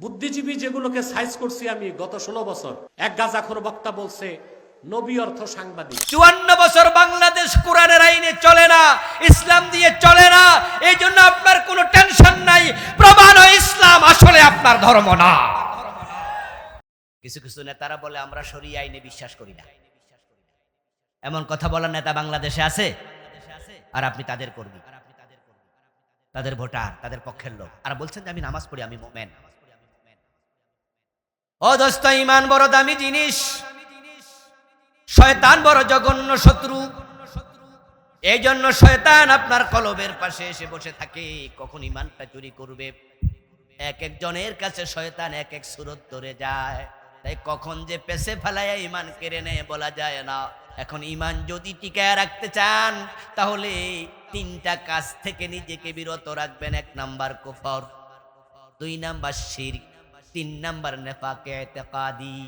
বুদ্ধিজীবী যেগুলোকে সাইজ করছি আমি গত ষোলো বছর। এক গাজাখর বক্তা বলছে, নবী অর্থ সাংবাদিক। চুয়ান্ন বছর বাংলাদেশ কোরআনের আইনে চলে না, ইসলাম দিয়ে চলে না এই জন্য আপনার কোনো টেনশন নাই। প্রমাণ ইসলাম আসলে আপনার ধর্ম না। কিছু কিছু নেতারা বলে, আমরা সরিয়ে আইনে বিশ্বাস করি না। এমন কথা বলার নেতা বাংলাদেশে আছে? আর আপনি তাদের কর্মী। তাদের ভোটার, তাদের পক্ষের লোক। আর বলছেন যে, আমি নামাজ পড়ি, আমি মোমেন। ও ইমান বড় দামি জিনিস। শয়তান বড় জঘন্য শত্রু। এই জন্য শয়তান আপনার কলবের পাশে এসে বসে থাকে, কখন ইমানটা চুরি করবে। এক একজনের কাছে শয়তান এক এক সুরত ধরে যায়। তাই কখন যে পেছে ফেলায় ইমান কেড়ে নেয় বলা যায় না। এখন ইমান যদি টিকায় রাখতে চান, তাহলে তিনটা কাজ থেকে নিজেকে বিরত রাখবেন। এক নাম্বার কুফর, দুই নাম্বার শির তিন নাম্বার নেফাকে এতেকাদি।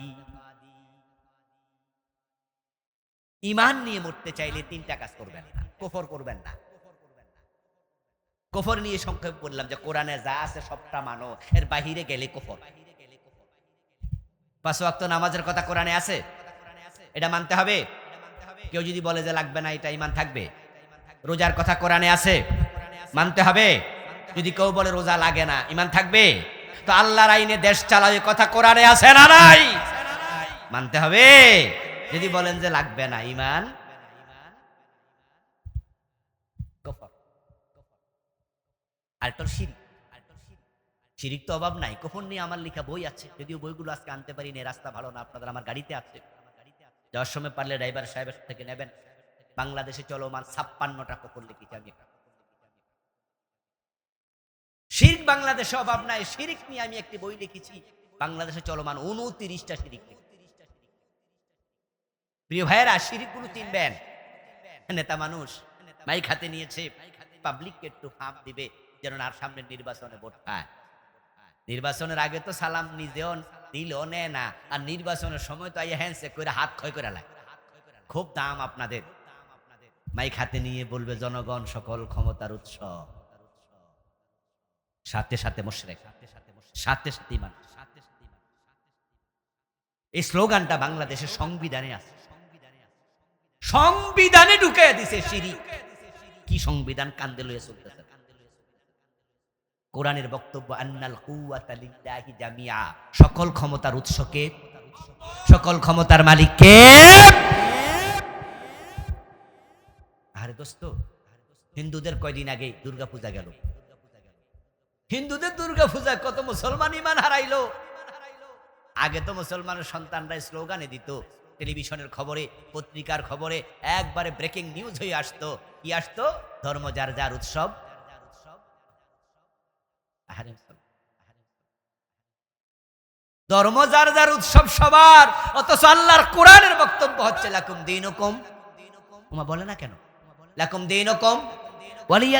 ইমান নিয়ে মরতে চাইলে তিনটা কাজ করবেন না, কফর করবেন না। কফর নিয়ে সংক্ষেপ বললাম যে কোরআনে যা আছে সবটা মানো, এর বাহিরে গেলে কফর। পাঁচ ওয়াক্ত নামাজের কথা কোরআনে আছে? এটা মানতে হবে? কেউ যদি বলে যে লাগবে না, এটা ইমান থাকবে। রোজার কথা কোরআনে আছে? মানতে হবে? যদি কেউ বলে রোজা লাগে না, ইমান থাকবে? তো আল্লাহর আইনে দেশ চালাবে কথা কোরআনে আছে না নাই? মানতে হবে। যদি বলেন যে লাগবে না ইমান শিরিক। তো অভাব নাই। কখন নিয়ে আমার লেখা বই আছে। যদিও বইগুলো আজকে আনতে পারি না রাস্তা ভালো না, আপনাদের আমার গাড়িতে আছে। যাওয়ার সময় পারলে ড্রাইভার সাহেবের থেকে নেবেন। বাংলাদেশে চলমান ছাপ্পান্নটা কখন লিখেছি আমি। শিরিক বাংলাদেশে অভাব নাই। শিরিক নিয়ে আমি একটি বই লিখেছি। বাংলাদেশে চলমান উনত্রিশটা শিরিক প্রিয় ভাইয়েরা, শিরিকগুলো চিনবেন। নেতা মানুষ মাইক হাতে নিয়েছে পাবলিককে একটু ফাঁপ দিবে, যেন আর সামনে নির্বাচনে ভোট পায়। নির্বাচনের আগে তো সালাম নিজেও দিল নে না, আর নির্বাচনের সময় তো হ্যান্ডশেক করে হাত ক্ষয় করে লাগে খুব দাম আপনাদের। মাইক হাতে নিয়ে বলবে, জনগণ সকল ক্ষমতার উৎস। সাথে সাথে মোশরেক, সাথে সাথে ইমান এই স্লোগানটা বাংলাদেশের সংবিধানে আছে। সংবিধানে ঢুকে দিছে শিরিক। কি সংবিধান কান্দে লয়ে চলতেছে? কোরআনের বক্তব্য, আন্নাল কুওয়াতা লিল্লাহি জামিয়া সকল ক্ষমতার উৎসকে সকল ক্ষমতার মালিককে আরে দোস্ত, হিন্দুদের কয়দিন আগে দুর্গা পূজা গেল? হিন্দুদের দুর্গা পূজা কত মুসলমান ইমান হারাইলো? আগে তো মুসলমানের সন্তানরা স্লোগানে দিত, টেলিভিশনের খবরে, পত্রিকার খবরে, একবারে ব্রেকিং নিউজ হয়ে আসতো। কি আসতো? ধর্ম যার যার উৎসব। ধর্ম যার যার উৎসব সবার, অথচ আল্লাহর কোরআনের বক্তব্য হচ্ছে, লাকুম দিন উমা বলে না কেন? লাকুম দিন ওয়ালিয়া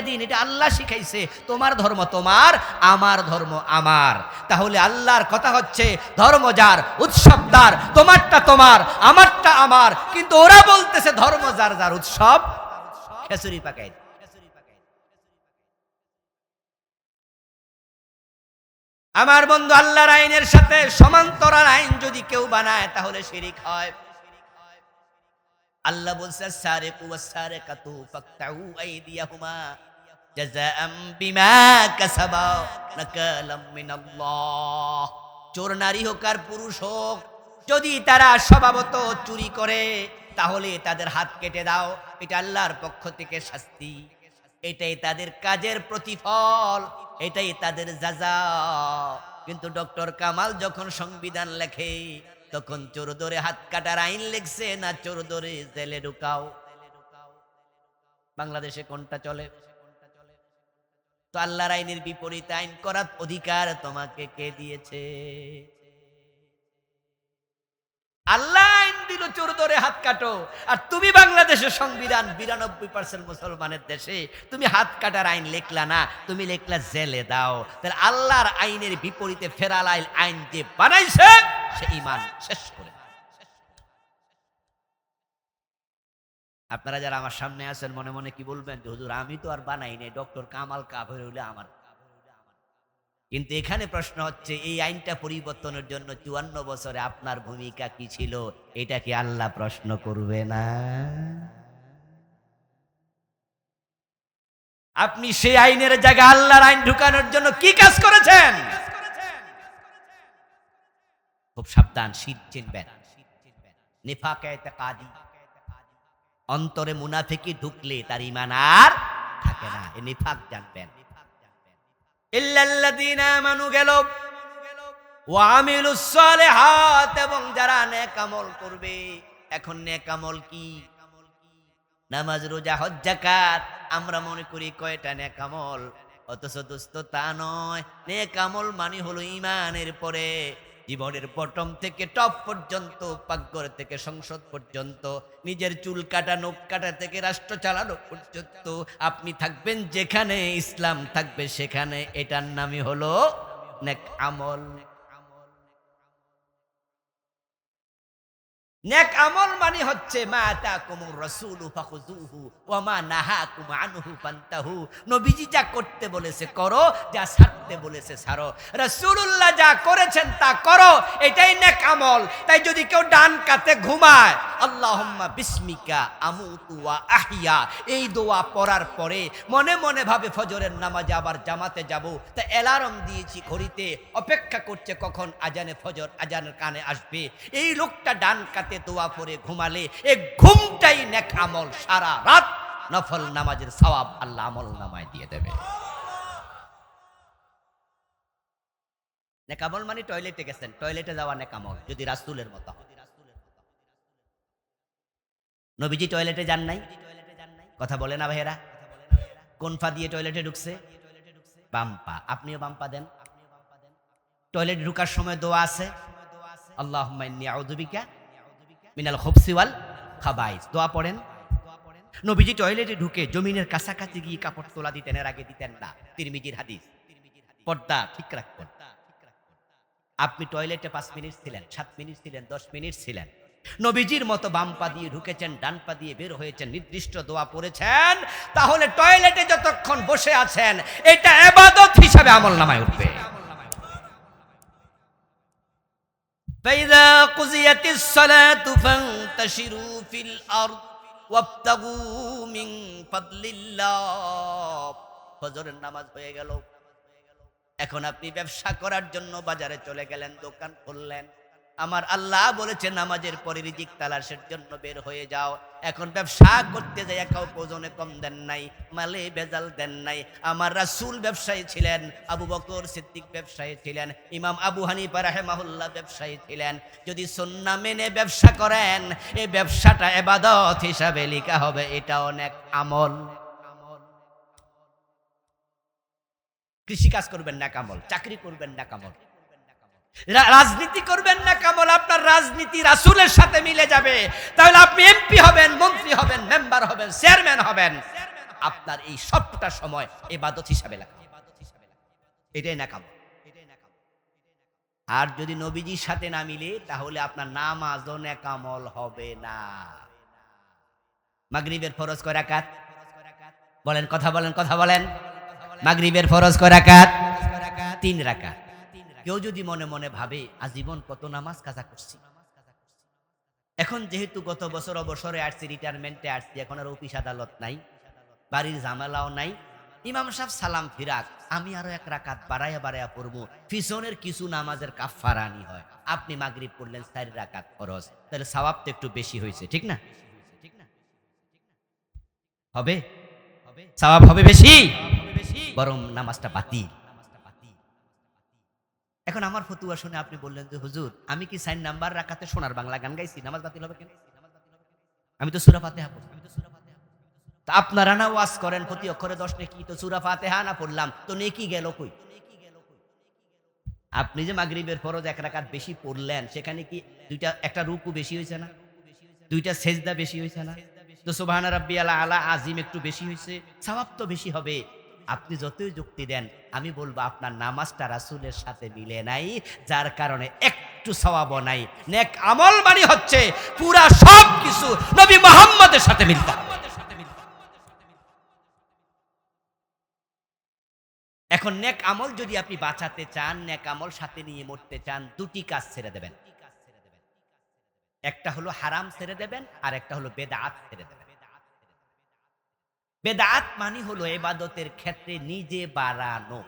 দিন এটা আল্লাহ শিখাইছে, তোমার ধর্ম তোমার, আমার ধর্ম আমার। তাহলে আল্লাহর কথা হচ্ছে, ধর্ম যার, উৎসব যার তোমারটা তোমার, আমারটা আমার। কিন্তু ওরা বলতেছে, ধর্ম যার যার উৎসব খেসুরি পাকাই আমার বন্ধু, আল্লাহর আইনের সাথে সমান্তরাল আইন যদি কেউ বানায়, তাহলে শিরিক হয়। আল্লাহ বলছে সারিকু ওয়াসারিকাতু ফাকতাউ আইদিয়াহুমা জাযাআম বিমা কাসাবা নাকালাম চোর নারী হোক আর পুরুষ হোক, যদি তারা স্বভাবত চুরি করে, তাহলে তাদের হাত কেটে দাও। এটা আল্লাহর পক্ষ থেকে শাস্তি। এটাই তাদের কাজের প্রতিফল, এটাই তাদের যাজা কিন্তু ডক্টর কামাল যখন সংবিধান লেখে তখন চোর ধরে হাত কাটার আইন লেখছে না চোর ধরে জেলে ঢুকাও। বাংলাদেশে কোনটা চলে? তো আল্লাহর আইনের বিপরীত আইন করার অধিকার তোমাকে কে দিয়েছে? আল্লাহ আইন দিল, চোর ধরে হাত কাটো। আর তুমি বাংলাদেশের সংবিধান বিরানব্বই পার্সেন্ট মুসলমানের দেশে, তুমি হাত কাটার আইন লেখলা না, তুমি লেখলা জেলে দাও। তাহলে আল্লাহর আইনের বিপরীতে ফেরাল আইন আইন যে বানাইছে। সে ইমান শেষ করে আপনারা যারা আমার সামনে আছেন, মনে মনে কি বলবেন যে, হুজুর, আমি তো আর বানাই নাই। ডক্টর কামাল কাফের হইলে আমার। কিন্তু এখানে প্রশ্ন হচ্ছে, এই আইনটা পরিবর্তনের জন্য চুয়ান্ন বছরে আপনার ভূমিকা কি ছিল? এটা কি আল্লাহ প্রশ্ন করবে না? আপনি সেই আইনের জায়গায় আল্লাহর আইন ঢুকানোর জন্য কি কাজ করেছেন? খুব সাবধান শীত চিনবেন। নিফাক কাদি অন্তরে মুনাফিকি ঢুকলে তার ইমান আর থাকে না। এ নিফাক জানবেন। এবং যারা নেক আমল করবে, এখন নেক আমল কি? নামাজ, রোজা, হজ, যাকাত, আমরা মনে করি কয়টা নেক আমল? অথচ দোস্ত তা নয়। নেক আমল মানে হলো ইমানের পরে জীবনের বটম থেকে টপ পর্যন্ত, পাকঘর থেকে সংসদ পর্যন্ত, নিজের চুল কাটা, নোখ কাটা থেকে রাষ্ট্র চালানো পর্যন্ত, আপনি থাকবেন যেখানে, ইসলাম থাকবে সেখানে, এটার নামই হলো নেক আমল। নেক আমল মানে হচ্ছে মা তাকুমুর রাসূলু ওয়া মা নাহাকুম আনহু ফান্তাহু। নবীজি যা করতে বলেছে করো, যা বলেছে যা করেছেন তা করো, এটাই নেক আমল। তাই যদি কেউ ডান কাতে ঘুমায়, আল্লাহুম্মা বিসমিকা আহইয়া এই দোয়া পড়ার পরে মনে মনে ভাবে ফজরের নামাজে আবার জামাতে যাব। তা অ্যালার্ম দিয়েছি ঘড়িতে, অপেক্ষা করছে কখন আজানে ফজর আজানের কানে আসবে। এই লোকটা ডান কাতে দোয়া পরে ঘুমালে এ ঘুমটাই নেক আমল, সারা রাত নফল নামাজের সওয়াব আল্লাহ আমল নামায় দিয়ে দেবে। নেকামল মানে টয়লেটে গেছেন, টয়লেটে যাওয়া নেকামল যদি রাসূলের মতো হয় নবীজি টয়লেটে যান নাই? কথা বলে না ভাইয়েরা? কোন পা দিয়ে টয়লেটে ঢুকছে? বাম্পা আপনিও বাম্পা দেন। টয়লেট ঢুকার সময় দোয়া আছে? আল্লাহ আউযুবিকা মিনাল খুবসি ওয়াল খাবাইস দোয়া পড়েন। নবীজি টয়লেটে ঢুকে জমিনের কাছাকাছি গিয়ে কাপড় তোলা দিতেন, এর আগে দিতেন না। তিরমিজির হাদিস। পর্দা ঠিক রাখবেন। আপনি টয়লেটে পাঁচ মিনিট ছিলেন, সাত মিনিট ছিলেন, দশ মিনিট ছিলেন। নবীজির মতো বাম পা দিয়ে ঢুকেছেন, ডান পা দিয়ে বের হয়েছেন, নির্দিষ্ট দোয়া পড়েছেন। তাহলে টয়লেটে যতক্ষণ বসে আছেন, এটা এবাদত হিসাবে আমল নামায় উঠবে। فإذا قضيت الصلاة فانتشروا في الأرض وابتغوا من فضل الله ফজরের নামাজ হয়ে গেল এখন আপনি ব্যবসা করার জন্য বাজারে চলে গেলেন দোকান খুললেন আমার আল্লাহ বলেছে নামাজের পরে রিজিক তালাশের জন্য বের হয়ে যাও। এখন ব্যবসা করতে যাই একাও ওজনে কম দেন নাই, মালে বেজাল দেন নাই। আমার রাসূল ব্যবসায়ী ছিলেন, আবু বকর সিদ্দিক ব্যবসায়ী ছিলেন, ইমাম আবু হানিফা রাহেমাহুল্লাহ ব্যবসায়ী ছিলেন। যদি সন্না মেনে ব্যবসা করেন এই ব্যবসাটা এবাদত হিসাবে লেখা হবে, এটা অনেক আমল। কৃষি কাজ করবেন না কামল, চাকরি করবেন না কামল। রাজনীতি করবেন না কামল আপনার রাজনীতি রাসুলের সাথে মিলে যাবে। তাহলে আপনি এমপি হবেন, মন্ত্রী হবেন, মেম্বার হবেন, চেয়ারম্যান হবেন। আপনার এই সবটা সময় এবাদত হিসাবে লাগবে এটাই না কামল আর যদি নবীজির সাথে না মিলে, তাহলে আপনার নাম আজন কামল হবে না। মাগরিবের ফরজ কয় রাকাত? বলেন, কথা বলেন কথা বলেন। মাগরিবের ফরজ কয় রাকাত? তিন রাকাত। কেউ যদি মনে মনে ভাবে, আজীবন কত নামাজ কাজা করছি? এখন যেহেতু গত বছর অবসরে আসছি রিটায়ারমেন্টে আসছি, এখন আর অফিস আদালত নাই, বাড়ির ঝামেলাও নাই, ইমাম সাহেব সালাম ফিরাক, আমি আরও এক রাকাত বাড়াইয়া বাড়াইয়া পড়ব, পিছনের কিছু নামাজের কাফারানি হয়। আপনি মাগরিব পড়লেন চারি রাকাত ফরজ, তাহলে সওয়াব তো একটু বেশি হয়েছে, ঠিক না? ঠিক হবে? সওয়াব হবে বেশি? বরং নামাজটা বাতিল। এখন আমার ফতুয়া শুনে আপনি বললেন যে, হুজুর, আমি কি সাইন নাম্বার রাখাতে সোনার বাংলা গান গাইছি? নামাজ বাতিল হবে কেন? আমি তো সুরা ফাতেহা পড়ি তা আপনারা না ওয়াজ করেন প্রতি অক্ষরে দশ নেকি? তো সুরা ফাতেহা না পড়লাম। তো নেকি গেল কই? আপনি যে মাগরিবের ফরজ এক রাকাত বেশি পড়লেন, সেখানে কি দুইটা, একটা রুকু বেশি হয়েছে না? দুইটা সেজদা বেশি হয়েছে না? তো সুবহান রাব্বি আলা আলা আজিম একটু বেশি হয়েছে। সওয়াব তো বেশি হবে। আপনি যতই যুক্তি দেন, আমি বলব আপনার নামাজটা রাসুলের সাথে মিলে নাই, যার কারণে একটু সওয়াব নাই। নেক আমল মানে হচ্ছে, পুরা সব কিছু নবী মুহাম্মদের সাথে মিলতে এখন নেক আমল যদি আপনি বাঁচাতে চান, নেক আমল সাথে নিয়ে মরতে চান, দুটি কাজ ছেড়ে দেবেন। একটা হলো হারাম ছেড়ে দেবেন, আর একটা হলো বেদাত ছেড়ে দেবেন। বেদাত মানে হলো এবাদতের ক্ষেত্রে নিজে বাড়ানো।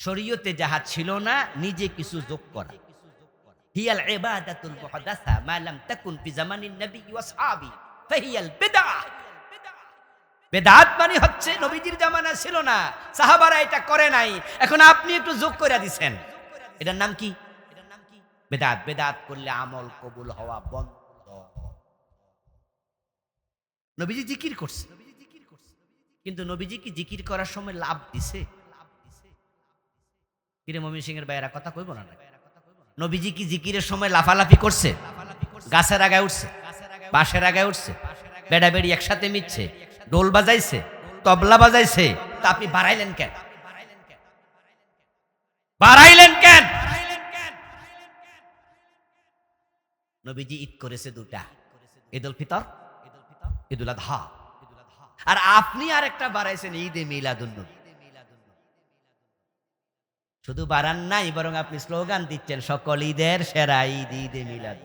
শরীয়তে যাহা ছিল না, নিজে কিছু যোগ করা। হিয়াল ইবাদাতুল মুহাদাসা মা তাকুন ফি জামানিন নবী ওয়া আসহাবি ফাহিয়াল বিদআহ বেদাত মানে হচ্ছে নবীজির জামানা ছিল না, সাহাবারা এটা করে নাই। এখন আপনি একটু যোগ করে দিছেন। এটার নাম কি? বেদাত। বেদাত করলে আমল কবুল হওয়া বন্ধ। নবীজি জিকির করছে। কিন্তু নবীজি কি জিকির করার সময় লাভ দিছে? কিরে মমিন সিং এর বাইরা কথা কইব না নবীজি কি জিকিরের সময় লাফালাফি করছে? গাছের আগায় উঠছে? বাঁশের আগায় উঠছে? বেড়া বেড়ি একসাথে মিটছে? ডোল বাজাইছে? তবলা বাজাইছে? তা আপনি বাড়াইলেন কেন? বাড়াইলেন কেন? নবীজি ঈদ করেছে দুটা ঈদুল ফিতর ঈদুল আধা। আর আপনি আর একটা বাড়াইছেন ঈদে মিলাদুন নবী। শুধু বাড়ান নাই, বরং আপনি স্লোগান দিচ্ছেন, সকল ঈদের সেরা ঈদ, ঈদে মিলাদ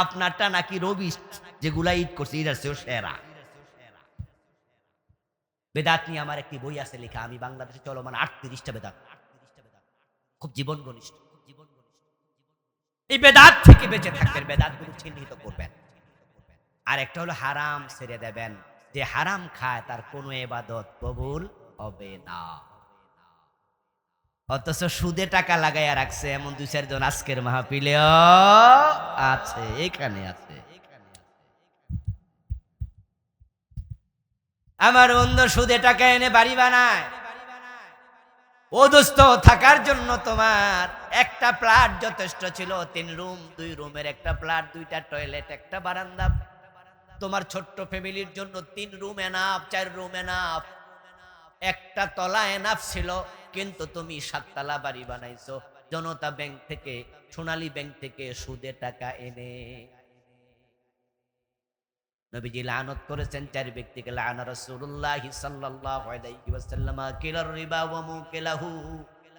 আপনারটা নাকি রবি যেগুলা ঈদ করছে ঈদ আছে সেরা। বেদাত নিয়ে আমার একটি বই আছে লেখা, আমি বাংলাদেশে চলমান আটত্রিশটা বেদাত। খুব জীবন ঘনিষ্ঠ এই বেদাত থেকে বেঁচে থাকবেন বেদাতগুলো চিহ্নিত করবেন। আর একটা হলো হারাম ছেড়ে দেবেন। যে হারাম খায় তার কোনো এবাদত কবুল হবে না। অথচ সুদে টাকা লাগাইয়া রাখছে এমন দুই চারজন আজকের মাহফিলেও আছে, এখানে আছে। আমার বন্ধু সুদে টাকা এনে বাড়ি বানায়। ও দোস্ত, থাকার জন্য তোমার একটা প্লাট যথেষ্ট ছিল, তিন রুম, দুই রুমের একটা প্লাট, দুইটা টয়লেট, একটা বারান্দা। তোমার ছোট্ট ফ্যামিলির জন্য তিন রুম এনাফ, চার রুম এনাফ। একটা তলা এনাফ ছিল, কিন্তু তুমি সাততলা বাড়ি বানাইছো। জনতা ব্যাংক থেকে, সোনালী ব্যাংক থেকে সুদে টাকা এনে। নবীজি লানত করেছেন চার ব্যক্তিকে, লানা রাসূলুল্লাহ সাল্লাল্লাহু আলাইহি ওয়াসাল্লাম কিলার রিবা ওয়া মুকিলাহু,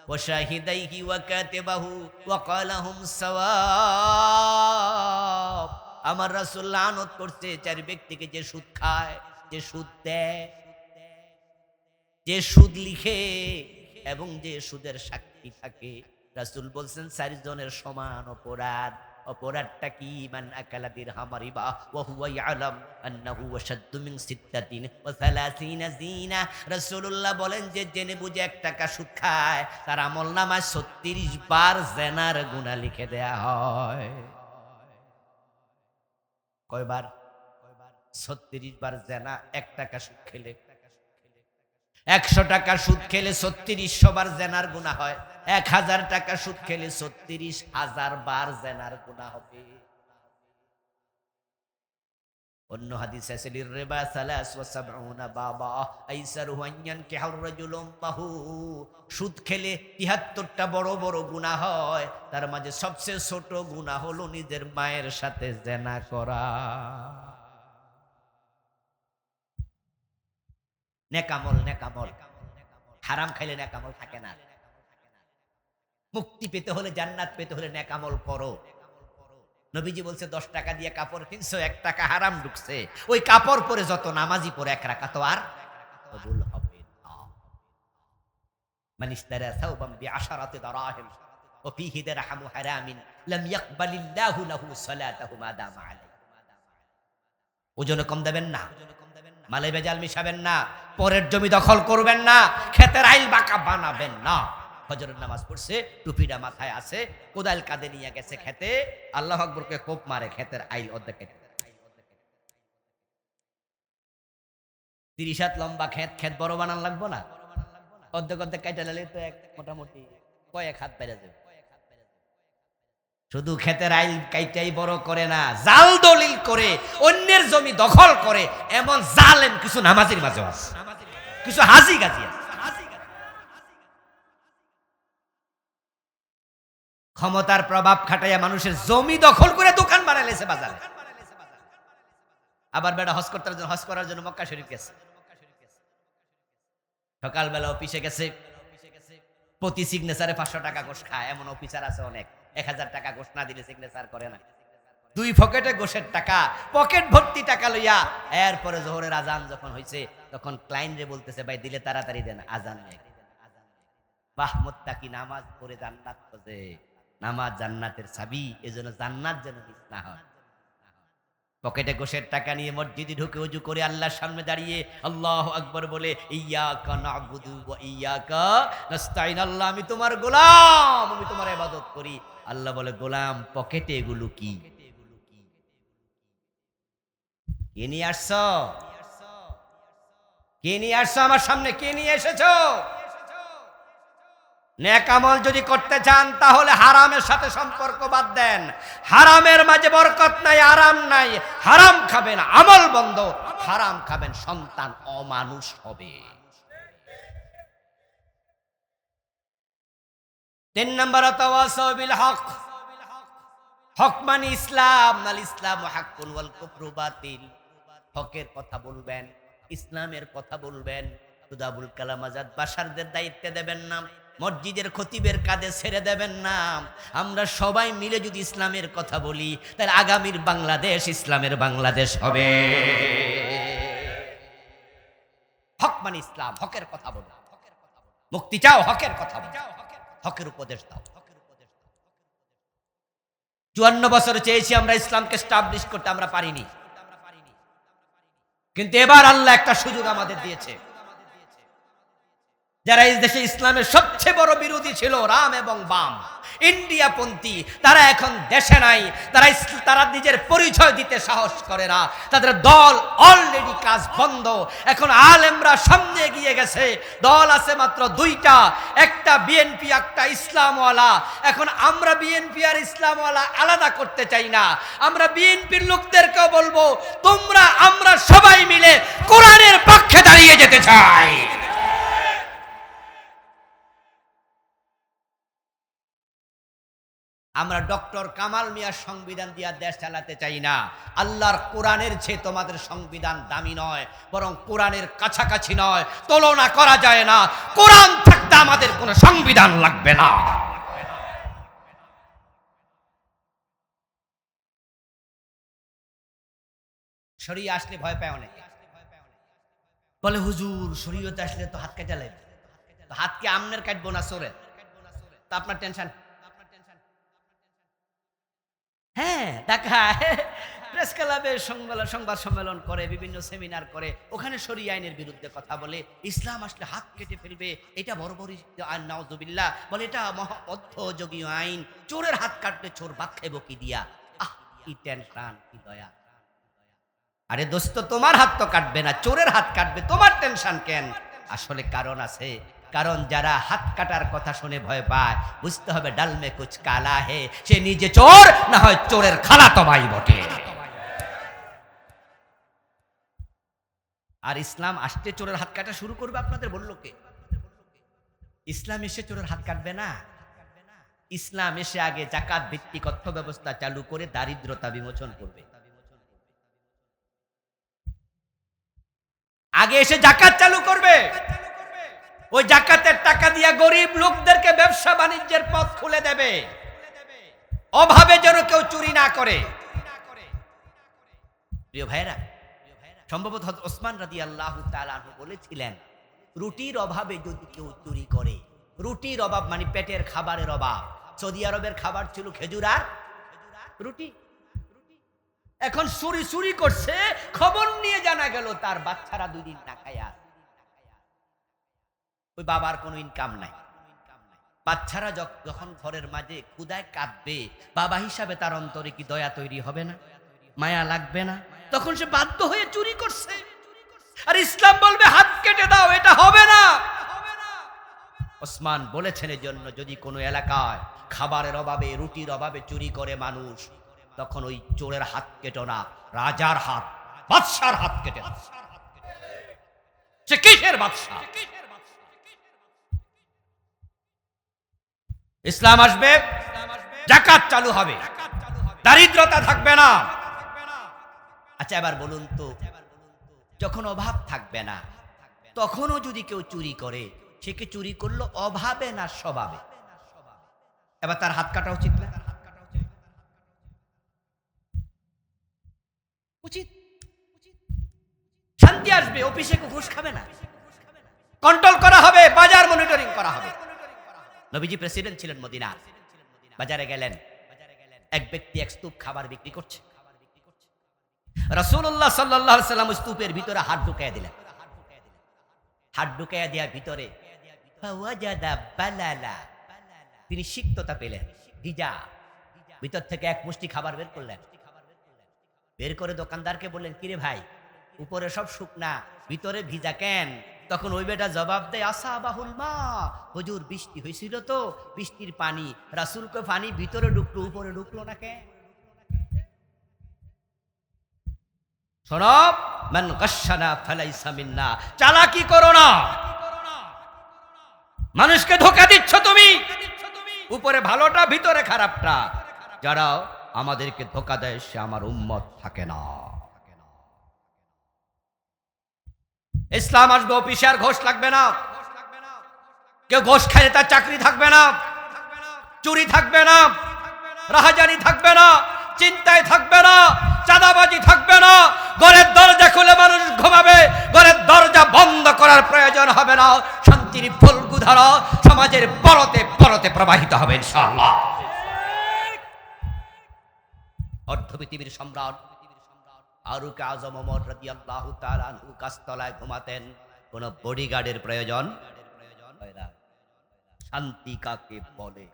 ওয়া শাহিদাইহি ওয়া কাতিবাহু, ওয়া ক্বালাহুম সাওয়াব। আমার রাসূল আনত করছে চার ব্যক্তিকে যে সুদ খায়, যে সুদ দেয়, যে সুদ লিখে এবং যে সুদের সাক্ষী থাকে। রাসূল বলছেন, চারজনের সমান অপরাধ। অপরাধটা কি? মান আকালা দিরহামা রিবা, ওয়া হুয়া আন্নাহু আশাদ্দু মিন সিত্তাতিন ওয়া সালাসিনা জিনা রাসূলুল্লাহ বলেন যে, জেনে বুঝে এক টাকা সুদ খায়, তার আমলনামায় 36 বার জেনার গুনাহ লিখে দেয়া হয়। কয়বার? ছত্রিশ বার জেনা, এক টাকা সুদ খেলে। একশো টাকা সুদ খেলে ছত্রিশশো বার জেনার গুণা হয়। এক হাজার টাকা সুদ খেলে ছত্রিশ হাজার বার জেনার গুণা হবে। অন্য হাদিস আছে লিররিবা সালাস ওয়া সাবউনা বাবা আইসারু আন কিহার রাজুলুম মাহু সুদ খেলে 73টা বড় বড় গুনাহ হয় তার মাঝে সবচেয়ে ছোট গুনাহ হলো নিজের মায়ের সাথে জেনা করা নেকামল নেকামল হারাম খাইলে নেকামল থাকে না মুক্তি পেতে হলে জান্নাত পেতে হলে নেকামল করো নবীজি বলছে, দশ টাকা দিয়ে কাপড় কিনছো, এক টাকা হারাম ঢুকছে। ওই কাপড় পরে যত নামাজি পরে এক রাখা তো আর না। ওজনে কম দেবেন না, মালে বেজাল মিশাবেন না, পরের জমি দখল করবেন না খেতের আইল বাঁকা বানাবেন না। ফজরের নামাজ পড়ছে, টুপিটা মাথায় আছে, কোদাল কাঁধে নিয়ে গেছে খেতে। আল্লাহ আকবরকে কোপ মারে, ক্ষেতের আইল অর্ধেক তিরিশ হাত লম্বা ক্ষেত ক্ষেত বড় বানান লাগবো না? অর্ধেক অর্ধেক কেটে নিলে তো এক মোটামুটি কয়েক হাত বেড়ে যাবে। শুধু খেতের আইল কাইটাই বড় করে না, জাল দলিল করে, অন্যের জমি দখল করে, এমন জালেম কিছু নামাজির মাঝে আছে। কিছু হাজি গাজি আছে। ক্ষমতার প্রভাব খাটাইয়া মানুষের জমি দখল করে দোকান বানাইলেছে বাজারে। আবার বেটা হজ করতে হজ করার জন্য মক্কা শরীফ গেছে। সকালবেলা অফিসে গেছে। প্রতি সিগনেচারে পাঁচশো টাকা ঘোষ খায়। এমন অফিসার আছে অনেক। এক হাজার টাকা ঘোষ না দিলে সিগনেচার করে না। দুই পকেটে গোশের টাকা, পকেট ভর্তি টাকা লইয়া এরপরে জোহরের আজান যখন হয়েছে তখন ক্লাইন্ট রে বলতেছে, ভাই, দিলে তাড়াতাড়ি দেন আজান। বাহ, মোত্তাকি, নামাজ পড়ে জান্নাত খোঁজে। নামাজ জান্নাতের চাবি, এজন্য জান্নাত যেন মিস না হয়। পকেটে গোশের টাকা নিয়ে মসজিদে ঢুকে উজু করে আল্লাহর সামনে দাঁড়িয়ে আল্লাহ আকবর বলে আল্লাহ আমি তোমার গোলাম, আমি তোমার ইবাদত করি। আল্লাহ বলে, গোলাম, পকেটে এগুলো কি? কে নিয়ে আসছো? কে নিয়ে আসছো? আমার সামনে কে নিয়ে এসেছ? নেক আমল যদি করতে চান, তাহলে হারামের সাথে সম্পর্ক বাদ দেন। হারামের মাঝে বরকত নাই, আরাম নাই। হারাম খাবেন, আমল বন্ধ। হারাম খাবেন, সন্তান অমানুষ হবে। তিন নম্বর হক। হক মানে ইসলাম নাল ইসলাম কুফরু বাতিল। হকের কথা বলবেন, ইসলামের কথা বলবেন। খুদাবুল কালাম আজাদ বাসারদের দায়িত্বে দেবেন না। মসজিদের খতিবের কাঁধে ছেড়ে দেবেন না। আমরা সবাই মিলে যদি ইসলামের কথা বলি, তাহলে আগামীর বাংলাদেশ ইসলামের বাংলাদেশ হবে। হক মানে ইসলাম, হকের কথা বলো। মুক্তি চাও, হকের কথা বলো। হকের উপদেশ দাও। চুয়ান্ন বছর চেয়েছি আমরা ইসলামকে স্টাবলিশ করতে, আমরা পারিনি। কিন্তু এবার আল্লাহ একটা সুযোগ আমাদের দিয়েছে। যারা এই দেশে ইসলামের সবচেয়ে বড় বিরোধী ছিল, রাম এবং বাম ইন্ডিয়া পন্থী তারা এখন দেশে নাই, তারা তারা নিজের পরিচয় দিতে সাহস করে না। তাদের দল অলরেডি কাজ বন্ধ। এখন আলেমরা সামনে এগিয়ে গেছে। দল আছে মাত্র দুইটা, একটা বিএনপি একটা ইসলামওয়ালা। এখন আমরা বিএনপি আর ইসলামওয়ালা আলাদা করতে চাই না। আমরা বিএনপির লোকদেরকেও বলব, তোমরা, আমরা সবাই মিলে কোরআনের পক্ষে দাঁড়িয়ে যেতে চাই। আমরা ডক্টর কামাল মিয়ার সংবিধান দিয়া দেশ চালাতে চাই না। আল্লাহর কোরআনের চেয়ে তোমাদের সংবিধান দামি নয়, বরং কোরআনের কাছাকাছি নয়। তুলনা করা যায় না। কোরআন থাকতে আমাদের কোনো সংবিধান লাগবে না। শরীয় আসলে ভয় পায় অনেকে। বলে, হুজুর, শরীয়তে আসলে তো হাত কেটে লাগবে হাতকে আমনের কাটবো না সরে তা আপনার টেনশন হ্যাঁ ঢাকা প্রেস ক্লাবে সংবাদ সম্মেলন করে, বিভিন্ন সেমিনার করে, ওখানে সরি আইনের বিরুদ্ধে কথা বলে, ইসলাম আসলে হাত কেটে ফেলবে, এটা বড় বড় আইন, নাউজুবিল্লাহ, বলে এটা মধ্যযোগীয় আইন। চোরের হাত কাটলে চোর ভাত খাইব দিয়া? আহ, কি টেনশন কি দয়া। আরে দোস্ত, তোমার হাত তো কাটবে না, চোরের হাত কাটবে, তোমার টেনশন কেন? আসলে কারণ আছে কারণ যারা হাত কাটার কথা শুনে ভয় পায়, বুঝতে হবে ডালমে কুচ কালা হে, সে নিজে চোর, না হয় চোরের খালা তোমাই বটে। আর ইসলাম আসতে চোরের হাত কাটা শুরু করবে আপনাদের বলল কে ইসলাম এসে চোরের হাত কাটবে না। ইসলাম এসে আগে জাকাত ভিত্তিক অর্থ ব্যবস্থা চালু করে দারিদ্রতা বিমোচন করবে। আগে এসে জাকাত চালু করবে। ওই জাকাতের টাকা দিয়া গরিব লোকদেরকে ব্যবসা বাণিজ্যের পথ খুলে দেবে। অভাবে যেন কেউ চুরি না করে। প্রিয় ভাইরা সম্ভবত ওসমান রাদি আল্লাহ বলেছিলেন, রুটির অভাবে যদি কেউ চুরি করে, রুটির অভাব মানে পেটের খাবারের অভাব। সৌদি আরবের খাবার ছিল খেজুর আর রুটি। এখন চুরি চুরি করছে, খবর নিয়ে জানা গেল তার বাচ্চারা দুদিন না খায়া ওই বাবার কোনো ইনকাম নাই। বাচ্চারা যখ- যখন ঘরের মাঝে ক্ষুদায় কাঁদবে, বাবা হিসাবে তার অন্তরে কি দয়া তৈরি হবে না? মায়া লাগবে না? তখন সে বাধ্য হয়ে চুরি করছে। আর ইসলাম বলবে, হাত কেটে দাও, এটা হবে না। ওসমান বলেছেন এর জন্য যদি কোনো এলাকায় খাবারের অভাবে, রুটির অভাবে চুরি করে মানুষ, তখন ওই চোরের হাত কেটো না, রাজার হাত, বাদশার হাত কেটে। সে কিসের বাদশাহ ইসলাম আসবে, জাকাত চালু হবে। দারিদ্রতা থাকবে না। আচ্ছা এবার বলুন তো, যখন অভাব থাকবে না, তখনও যদি কেউ চুরি করে, সে কি চুরি করল? অভাবে না স্বভাবে? এবার তার হাত কাটা উচিত না? উচিত। শান্তি আসবে, অফিসে ঘুষ খাবে না। কন্ট্রোল করা হবে, বাজার মনিটরিং করা হবে। নবীজি প্রেসিডেন্ট ছিলেন মদিনার। বাজারে গেলেন। এক ব্যক্তি এক স্তূপ খাবার বিক্রি করছে। রাসূলুল্লাহ সাল্লাল্লাহু আলাইহি সাল্লাম স্তূপের ভিতরে হাত ঢুকায় দিলেন। হাত ঢুকাইয়া দেওয়ার ভিতরে। তিনি সিক্ততা পেলেন ভিজা ভিতর থেকে এক মুষ্টি খাবার বের করলেন। বের করে দোকানদারকে বললেন, কিরে ভাই, উপরে সব শুকনা, ভিতরে ভিজা কেন? তখন ওই বেটা জবাব দেয় আসা বাহুল মা। হুজুর বৃষ্টি হয়েছিল তো, বৃষ্টির পানি, রাসুলকে পানি ভিতরে ঢুকলো, উপরে ঢুকলো না কেন? সরব, মান গাশানা ফালাইসা মিন্না। চালাকি করো না। মানুষকে ধোকা দিচ্ছ তুমি। উপরে ভালোটা, ভিতরে খারাপটা। যারা আমাদেরকে ধোকা দেয়, সে আমার উম্মত থাকে না। ইসলাম আসবে, অফিসে আর ঘোষ লাগবে না। কেউ ঘোষ খাইলে তার চাকরি থাকবে না। চুরি থাকবে না। রাহাজানি থাকবে না। চিন্তায় থাকবে না। চাঁদাবাজি থাকবে না। ঘরের দরজা খুলে মানুষ ঘুমাবে। ঘরের দরজা বন্ধ করার প্রয়োজন হবে না। শান্তির ফুলগুধারা সমাজের পরতে পরতে প্রবাহিত হবে, ইনশাআল্লাহ। পৃথিবীর সম্রাট ফারুক আজম ওমর রাদিয়াল্লাহু তাআলা আনহু গাছতলায় ঘুমাতেন। কোন বডিগার্ডের প্রয়োজন শান্তি কাকে বলে?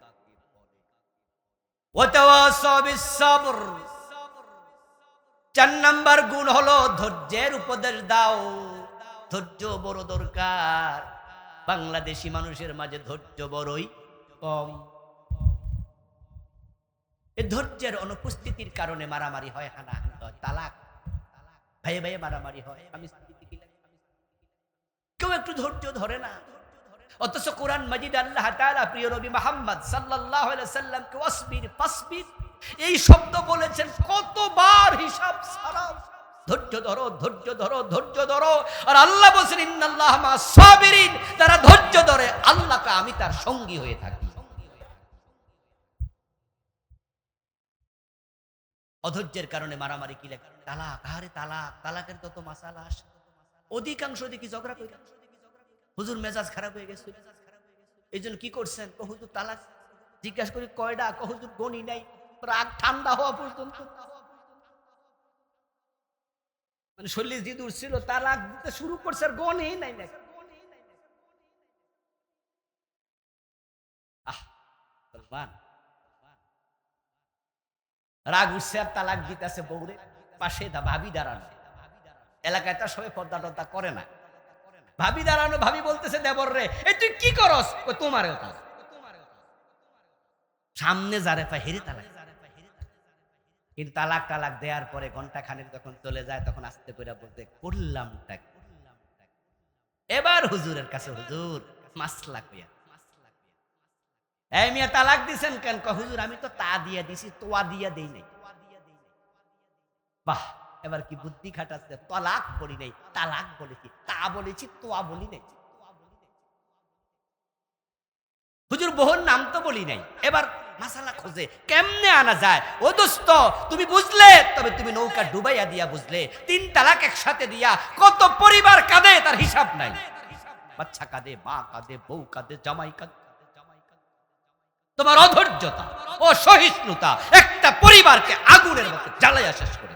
চার নাম্বার গুণ হলো ধৈর্যের উপদেশ দাও। ধৈর্য বড় দরকার। বাংলাদেশি মানুষের মাঝে ধৈর্য বড়ই কম। ধৈর্যের অনুপস্থিতির কারণে মারামারি হয়, হানাহানি হয়, তালাক ভাইয়ে ভাইয়ে মারামারি হয়। আমি? কেউ একটু ধৈর্য ধরে না। অথচ কোরআন মজিদ আল্লাহ তাআলা, প্রিয় নবী মুহাম্মদ সাল্লাল্লাহু আলাইহি সাল্লামকে ওয়াসবির ফাসবির এই শব্দ বলেছেন কতবার হিসাব ছাড়াও ধৈর্য ধরো ধৈর্য ধরো ধৈর্য ধরো। আর আল্লাহ বলছেন, ইন্নাল্লাহ মা সাবিরিন তারা ধৈর্য ধরে। আল্লাহকে আমি তার সঙ্গী হয়ে থাকি। অধৈর্যের কারণে মারামারি কি লাগে তালাক আরে তালাক, তালাকের তত মাসালা আসে। অধিকাংশ দেখি ঝগড়া করে হুজুর মেজাজ খারাপ হয়ে গেছে। এই জন্য কি করছেন? কো হুজুর তালাক। জিজ্ঞাসা করি, কয়ডা? কো হুজুর গনি নাই। রাগ ঠান্ডা হওয়া পর্যন্ত। মানে শরীর দূর ছিল তালাক দিতে শুরু করছে, আর গনি নাই নাকি? আহ রাগ উঠছে আর তালাক দিতেছে বউরে, পাশে দা ভাবি দাঁড়ানো। এলাকায় তার সবাই পর্দা টর্দা করে না। ভাবি দাঁড়ানো, ভাবি বলতেছে, দেবর রে এই তুই কি করস? তোমার কাজ সামনে যারে পা হেরে তালাক। কিন্তু তালাক তালাক দেওয়ার পরে ঘণ্টা খানেক যখন চলে যায়, তখন আস্তে করে বলতে, করলামটা কি?" এবার হুজুরের কাছে, হুজুর, মাসলা কইয়া এই মিয়া তালাক দিছেন কেন? হুজুর, আমি তো তা দিয়া দিছি, তোয়া দিয়া দেই নাই। বাহ, এবার কি বুদ্ধি খাটাচ্ছে? বলি নাই, তালাক বলেছি, তা বলেছি, তোয়া বলি নাই। হুজুর নাম তো বলি নাই। এবার মাসালা খোঁজে, কেমনে আনা যায়? ও দোস্ত, তুমি বুঝলে, তবে তুমি নৌকা ডুবাইয়া দিয়া বুঝলে, তিন তালাক একসাথে দিয়া কত পরিবার কাঁদে, তার হিসাব নাই। বাচ্চা কাঁদে, মা কাঁদে, বউ কাঁদে, জামাই কাঁদে। তোমার অধৈর্যতা অসহিষ্ণুতা সহিষ্ণুতা একটা পরিবারকে আগুনের মতো জ্বালাইয়া শেষ করে।